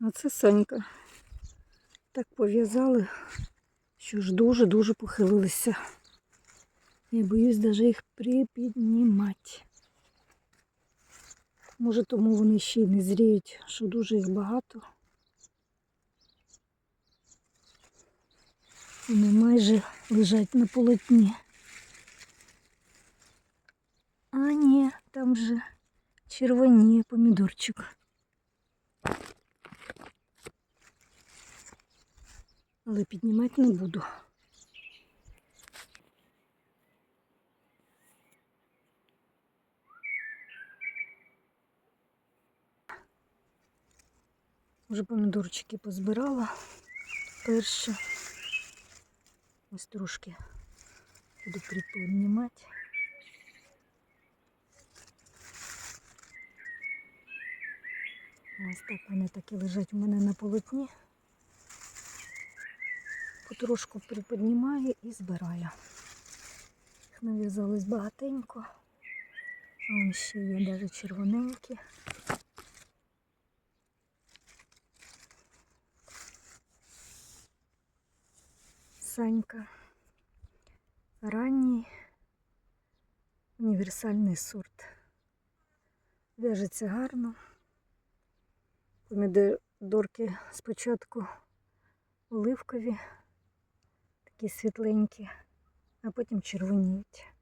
А це Санька. Так пов'язали, що ж дуже-дуже похилилися. Я боюсь навіть їх припіднімати. Може, тому вони ще й не зріють, що дуже їх багато. Вони майже лежать на полотні. А ні, там вже червоніє помідорчик. Але піднімати не буду. Вже помідорчики позбирала перші. Ось трошки буду приподнімати. Ось так вони так і лежать у мене на полотні. Потрошку приподнімаю і збираю. Їх нав'язалось багатенько. Вон ще є навіть червоненькі. Санька. Ранній універсальний сорт. В'яжеться гарно. Помідорки спочатку оливкові, такі світленькі, а потім червоніють.